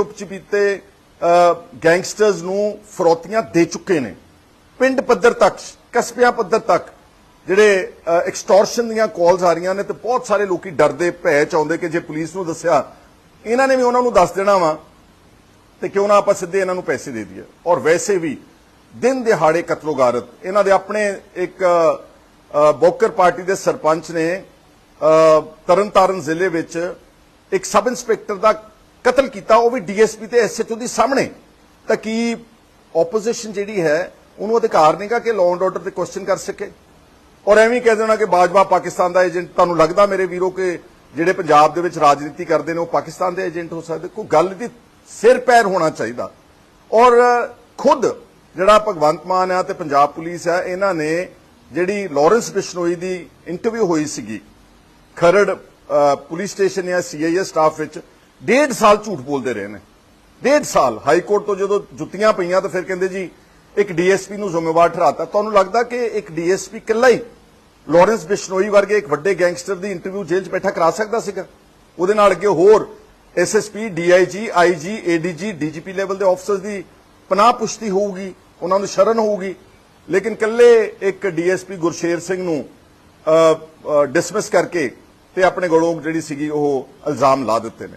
ਚੁੱਪ ਚਪੀਤੇ ਗੈਂਗਸਟਰਸ ਨੂੰ ਫਰੋਤੀਆਂ ਦੇ ਚੁੱਕੇ ਨੇ। ਪਿੰਡ ਪੱਧਰ ਤੱਕ ਕਸਬਿਆਂ ਪੱਧਰ ਤੱਕ ਜਿਹੜੇ ਐਕਸਟੋਰਸ਼ਨ ਦੀਆਂ ਕਾਲਸ ਆ ਰਹੀਆਂ ਨੇ ਤੇ ਬਹੁਤ ਸਾਰੇ ਲੋਕੀ ਡਰਦੇ ਭੈ ਚ ਕਿ ਜੇ ਪੁਲਿਸ ਨੂੰ ਦੱਸਿਆ ਇਹਨਾਂ ਨੇ ਵੀ ਉਹਨਾਂ ਨੂੰ ਦੱਸ ਦੇਣਾ ਵਾ ਤੇ ਕਿਉਂ ਨਾ ਆਪਾਂ ਸਿੱਧੇ ਇਹਨਾਂ ਨੂੰ ਪੈਸੇ ਦੇ ਦਈਏ। ਔਰ ਵੈਸੇ ਵੀ ਦਿਨ ਦਿਹਾੜੇ ਕਤਲੋਗਾਰਤ ਇਹਨਾਂ ਦੇ ਆਪਣੇ ਇੱਕ ਬੋਕਰ ਪਾਰਟੀ ਦੇ ਸਰਪੰਚ ਨੇ ਅ, ਤਰਨਤਾਰਨ ਜ਼ਿਲ੍ਹੇ ਵਿੱਚ ਇੱਕ ਸਬ ਇੰਸਪੈਕਟਰ ਦਾ ਕਤਲ ਕੀਤਾ, ਉਹ ਵੀ ਡੀਐਸਪੀ ਤੇ ਐਸਐਚਓ ਦੀ ਸਾਹਮਣੇ। ਤਾਂ ਕੀ ਆਪੋਜੀਸ਼ਨ ਜਿਹੜੀ ਹੈ, ਉਹਨੂੰ ਅਧਿਕਾਰ ਨਹੀਂਗਾ ਕਿ ਲਾਅ ਐਂਡ ਆਰਡਰ ਤੇ ਕੁਐਸਚਨ ਕਰ ਸਕੇ? ਔਰ ਐਵੇਂ ਕਹਿ ਦੇਣਾ ਕਿ ਬਾਜਵਾ ਪਾਕਿਸਤਾਨ ਦਾ ਏਜੰਟ, ਤੁਹਾਨੂੰ ਲੱਗਦਾ ਮੇਰੇ ਵੀਰੋ ਕਿ ਜਿਹੜੇ ਪੰਜਾਬ ਦੇ ਵਿੱਚ ਰਾਜਨੀਤੀ ਕਰਦੇ ਨੇ, ਉਹ ਪਾਕਿਸਤਾਨ ਦੇ ਏਜੰਟ ਹੋ ਸਕਦੇ? ਕੋਈ ਗੱਲ ਦੀ ਸਿਰ ਪੈਰ ਹੋਣਾ ਚਾਹੀਦਾ। ਔਰ ਖੁਦ ਜਿਹੜਾ ਭਗਵੰਤ ਮਾਨ ਆ ਤੇ ਪੰਜਾਬ ਪੁਲਿਸ ਆ, ਇਹਨਾਂ ਨੇ ਜਿਹੜੀ ਲਾਰੈਂਸ ਬਿਸ਼ਨੋਈ ਦੀ ਇੰਟਰਵਿਊ ਹੋਈ ਸੀਗੀ, ਖਰੜ ਪੁਲਿਸ ਸਟੇਸ਼ਨ ਜਾਂ ਸੀਆਈਏ ਸਟਾਫ ਵਿੱਚ ਡੇਢ ਸਾਲ ਝੂਠ ਬੋਲਦੇ ਰਹੇ ਨੇ। ਡੇਢ ਸਾਲ। ਹਾਈ ਕੋਰਟ ਤੋਂ ਜਦੋਂ ਜੁੱਤੀਆਂ ਪਈਆਂ ਤਾਂ ਫਿਰ ਕਹਿੰਦੇ ਜੀ, ਇੱਕ ਡੀਐਸਪੀ ਨੂੰ ਜ਼ਿੰਮੇਵਾਰ ਠਹਿਰਾਤਾ। ਤੁਹਾਨੂੰ ਲੱਗਦਾ ਕਿ ਇੱਕ ਡੀਐਸਪੀ ਇਕੱਲਾ ਹੀ ਲਾਰੈਂਸ ਬਿਸ਼ਨੋਈ ਵਰਗੇ ਇੱਕ ਵੱਡੇ ਗੈਂਗਸਟਰ ਦੀ ਇੰਟਰਵਿਊ ਜੇਲ੍ਹ 'ਚ ਬੈਠਾ ਕਰਾ ਸਕਦਾ ਸੀਗਾ? ਉਹਦੇ ਨਾਲ ਅੱਗੇ ਹੋਰ SSP DIG IG ADG DGP level ਦੇ ਆਫਸਰਸ ਦੀ ਪਨਾਹ ਪੁਸ਼ਤੀ ਹੋਊਗੀ, ਉਹਨਾਂ ਨੂੰ ਸ਼ਰਨ ਹੋਊਗੀ। ਲੇਕਿਨ ਇਕੱਲੇ ਇੱਕ ਡੀਐਸਪੀ ਗੁਰਸ਼ੇਰ ਸਿੰਘ ਨੂੰ ਡਿਸਮਿਸ ਕਰਕੇ ਤੇ ਆਪਣੇ ਗਲੋਂ ਜਿਹੜੀ ਸੀਗੀ ਉਹ ਇਲਜ਼ਾਮ ਲਾ ਦਿੱਤੇ ਨੇ।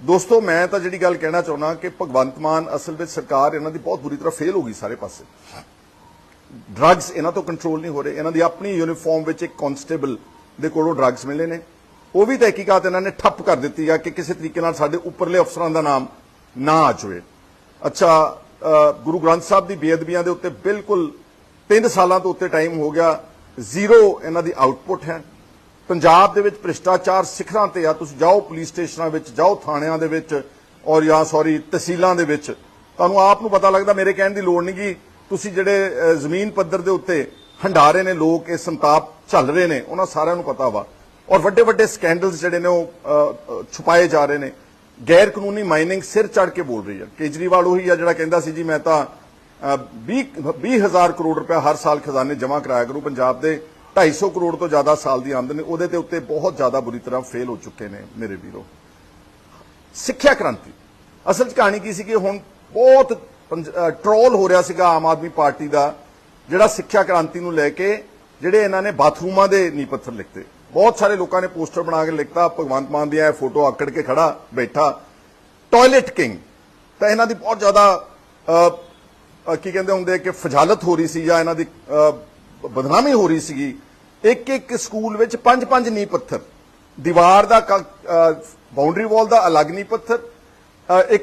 ਦੋਸਤੋ, ਮੈਂ ਤਾਂ ਜਿਹੜੀ ਗੱਲ ਕਹਿਣਾ ਚਾਹੁੰਦਾ ਕਿ ਭਗਵੰਤ ਮਾਨ ਅਸਲ ਵਿੱਚ ਸਰਕਾਰ ਇਹਨਾਂ ਦੀ ਬਹੁਤ ਬੁਰੀ ਤਰ੍ਹਾਂ ਫੇਲ ਹੋ ਗਈ ਸਾਰੇ ਪਾਸੇ। ਡਰੱਗਸ ਇਹਨਾਂ ਤੋਂ ਕੰਟਰੋਲ ਨਹੀਂ ਹੋ ਰਹੇ। ਇਹਨਾਂ ਦੀ ਆਪਣੀ ਯੂਨੀਫਾਰਮ ਵਿੱਚ ਇੱਕ ਕਨਸਟੇਬਲ ਦੇ ਕੋਲੋਂ ਡਰੱਗਸ ਮਿਲੇ ਨੇ। ਉਹ ਵੀ ਤਹਿਕੀਕਾਤ ਇਹਨਾਂ ਨੇ ਠੱਪ ਕਰ ਦਿੱਤੀ ਆ ਕਿ ਕਿਸੇ ਤਰੀਕੇ ਨਾਲ ਸਾਡੇ ਉੱਪਰਲੇ ਅਫਸਰਾਂ ਦਾ ਨਾਮ ਨਾ ਆ ਜਾਵੇ। ਅੱਛਾ ਗੁਰੂ ਗ੍ਰੰਥ ਸਾਹਿਬ ਦੀ ਬੇਅਦਬੀਆਂ ਦੇ ਉੱਤੇ ਬਿਲਕੁਲ 3 ਸਾਲਾਂ ਤੋਂ ਉੱਤੇ ਟਾਈਮ ਹੋ ਗਿਆ। ਜ਼ੀਰੋ ਇਹਨਾਂ ਦੀ ਆਊਟਪੁੱਟ ਹੈ। ਪੰਜਾਬ ਦੇ ਵਿੱਚ ਭ੍ਰਿਸ਼ਟਾਚਾਰ ਸਿਖਰਾਂ ਤੇ ਆ ਤੁਸੀਂ ਜਾਓ ਪੁਲਿਸ ਸਟੇਸ਼ਨਾਂ ਵਿੱਚ ਜਾਓ ਥਾਣਿਆਂ ਦੇ ਵਿੱਚ ਔਰ ਜਾਂ ਸੌਰੀ ਤਹਿਸੀਲਾਂ ਦੇ ਵਿੱਚ। ਤੁਹਾਨੂੰ ਆਪ ਨੂੰ ਪਤਾ ਲੱਗਦਾ ਮੇਰੇ ਕਹਿਣ ਦੀ ਲੋੜ ਨਹੀਂ ਕਿ ਤੁਸੀਂ ਜਿਹੜੇ ਜ਼ਮੀਨ ਪੱਧਰ ਦੇ ਉੱਤੇ ਹੰਡਾਰੇ ਨੇ ਲੋਕ ਇਹ ਸੰਤਾਪ ਚੱਲ ਰਹੇ ਨੇ ਉਹਨਾਂ ਸਾਰਿਆਂ ਨੂੰ ਪਤਾ ਵਾ। ਔਰ ਵੱਡੇ ਵੱਡੇ ਸਕੈਂਡਲਸ ਜਿਹੜੇ ਨੇ ਉਹ ਛੁਪਾਏ ਜਾ ਰਹੇ ਨੇ। ਗੈਰ ਕਾਨੂੰਨੀ ਮਾਈਨਿੰਗ ਸਿਰ ਚੜ ਕੇ ਬੋਲ ਰਹੀ ਹੈ ਕੇਜਰੀਵਾਲ ਉਹੀ ਆ ਜਿਹੜਾ ਕਹਿੰਦਾ ਸੀ ਜੀ ਮੈਂ ਤਾਂ ਅ, 20 20000 ਕਰੋੜ ਰੁਪਏ ਹਰ ਸਾਲ ਖਜ਼ਾਨੇ ਜਮ੍ਹਾਂ ਕਰਾਇਆ ਕਰੂ ਪੰਜਾਬ ਦੇ 250 ਕਰੋੜ ਤੋਂ ਜ਼ਿਆਦਾ ਸਾਲ ਦੀ ਆਮਦਨ, ਉਹਦੇ ਤੇ ਉੱਤੇ ਬਹੁਤ ਜ਼ਿਆਦਾ ਬੁਰੀ ਤਰ੍ਹਾਂ ਫੇਲ ਹੋ ਚੁੱਕੇ ਨੇ ਮੇਰੇ ਵੀਰੋ। ਸਿੱਖਿਆ ਕ੍ਰਾਂਤੀ। ਅਸਲ 'ਚ ਕਹਾਣੀ ਕੀ ਸੀ ਕਿ ਹੁਣ ਬਹੁਤ ਟ੍ਰੋਲ ਹੋ ਰਿਹਾ ਸੀਗਾ ਆਮ ਆਦਮੀ ਪਾਰਟੀ ਦਾ, ਜਿਹੜਾ ਸਿੱਖਿਆ ਕ੍ਰਾਂਤੀ ਨੂੰ ਲੈ ਕੇ ਜਿਹੜੇ ਇਹਨਾਂ ਨੇ ਬਾਥਰੂਮਾਂ ਦੇ ਨੀਂਹ ਪੱਥਰ ਲਿਖਤੇ। ਬਹੁਤ ਸਾਰੇ ਲੋਕਾਂ ਨੇ ਪੋਸਟਰ ਬਣਾ ਕੇ ਲਿਖਤਾ, ਭਗਵੰਤ ਮਾਨ ਦੀਆਂ ਇਹ ਫੋਟੋ ਆਕੜ ਕੇ ਖੜਾ ਬੈਠਾ। ਟਾਇਲਟ ਕਿੰਗ ਤਾਂ ਇਹਨਾਂ ਦੀ ਬਹੁਤ ਜ਼ਿਆਦਾ ਕੀ ਕਹਿੰਦੇ ਹੁੰਦੇ ਕਿ ਫਜਾਲਤ ਹੋ ਰਹੀ ਸੀ ਜਾਂ ਇਹਨਾਂ ਦੀ ਬਦਨਾਮੀ ਹੋ ਰਹੀ ਸੀਗੀ। ਇੱਕ ਇੱਕ ਸਕੂਲ ਵਿੱਚ ਪੰਜ ਪੰਜ ਨੀਂਹ ਪੱਥਰ। ਦੀਵਾਰ ਦਾ ਬਾਉਂਡਰੀ ਵਾਲ ਦਾ ਅਲੱਗ ਨੀਂਹ ਪੱਥਰ ਇੱਕ